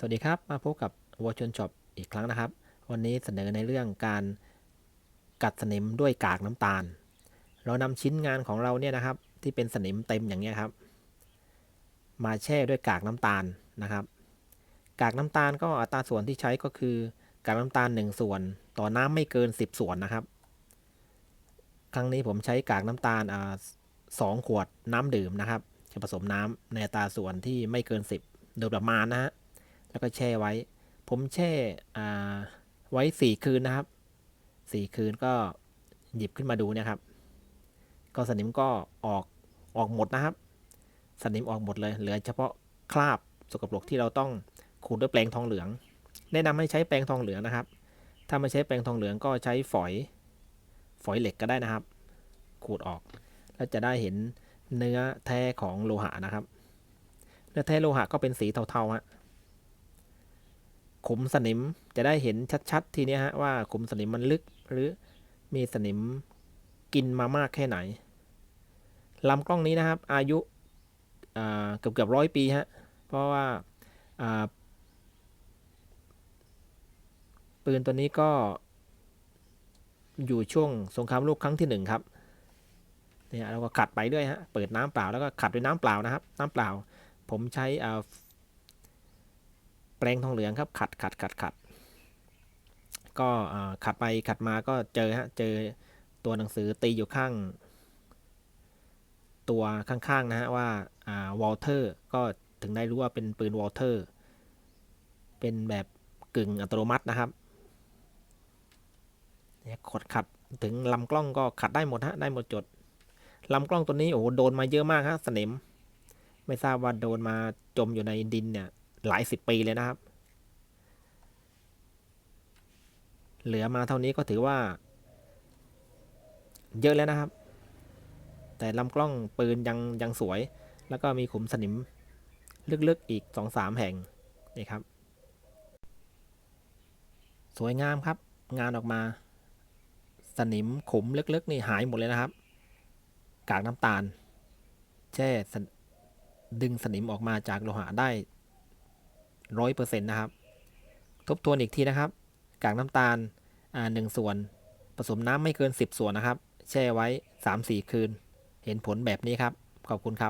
สวัสดีครับ มาพบกับวัชนช็อปอีกครั้งนะครับ วันนี้เสนอในเรื่องการกัดสนิมด้วยกากน้ำตาล เรานำชิ้นงานของเราเนี่ยนะครับ ที่เป็นสนิมเต็มอย่างเงี้ยครับ มาแช่ด้วยกากน้ำตาลนะครับ กากน้ำตาลก็อัตราส่วนที่ใช้ก็คือกากน้ำตาล 1 ส่วน ต่อน้ำไม่เกิน 10 ส่วนนะครับ ครั้งนี้ผมใช้กากน้ำตาลสองขวดน้ำดื่มนะครับ จะผสมน้ำในอัตราส่วนที่ไม่เกิน 10 โดยประมาณนะฮะ แล้วก็แช่ไว้ ผมแช่ไว้สี่คืนนะครับสี่คืนก็หยิบขึ้นมาดูเนี่ยครับ ก็สนิมก็ออกออกหมดนะครับ สนิมออกหมดเลยเหลือเฉพาะคราบสกปรกที่เราต้องขูดด้วยแปรงทองเหลือง แนะนำให้ใช้แปรงทองเหลืองนะครับ ถ้าไม่ใช้แปรงทองเหลืองก็ใช้ฝอย ฝอยเหล็กก็ได้นะครับ ขูดออก แล้วจะได้เห็นเนื้อแท้ของโลหะนะครับ เนื้อแท้โลหะก็เป็นสีเทาๆฮะ ขุมสนิมจะได้เห็นชัดๆ ทีนี้ฮะว่าขุมสนิมมันลึกหรือมีสนิมกินมามากแค่ไหนลำกล้องนี้นะครับ อายุเกือบเกือบร้อยปีฮะเพราะว่าอ่าปืนตัวนี้ก็อยู่ช่วงสงครามโลกครั้งที่หนึ่งครับเนี่ยเราก็ขัดไปด้วยฮะเปิดน้ำเปล่าแล้วก็ขัดด้วยน้ำเปล่านะครับ น้ำเปล่า ผมใช้อ่า แปรงทองเหลืองครับขัดขัดขัดขัดก็ขัดไปขัดมาก็เจอฮะเจอตัวหนังสือตีอยู่ข้าง ตัวข้างๆนะฮะว่าอ่าวอลเทอร์ก็ถึงได้รู้ว่าเป็นปืนวอลเทอร์เป็นแบบกึ่งอัตโนมัตินะครับเนี่ยขดขัดถึงลำกล้องก็ขัดได้หมดฮะได้หมดจดลำกล้องตัวนี้โอ้โหโดนมาเยอะมากฮะสนิมไม่ทราบว่าโดนมาจมอยู่ในดินเนี่ย หลายสิบปีเลยนะครับ เหลือมาเท่านี้ก็ถือว่า เยอะแล้วนะครับ แต่ลำกล้องปืนยังยังสวย แล้วก็มีขุมสนิมลึกๆอีกสองสามแห่งนี่ครับ สวยงามครับ งานออกมา สนิมขุมลึกๆนี่หายหมดเลยนะครับ กากน้ำตาล แช่ดึงสนิมออกมาจากโลหะได้ ร้อยเปอร์เซ็นต์นะครับ ทบทวนอีกทีนะครับ กากน้ำตาลอ่าหนึ่งส่วน ผสมน้ำไม่เกิน 10 ส่วนนะครับ แช่ไว้ 3-4 คืน เห็นผลแบบนี้ครับ ขอบคุณครับ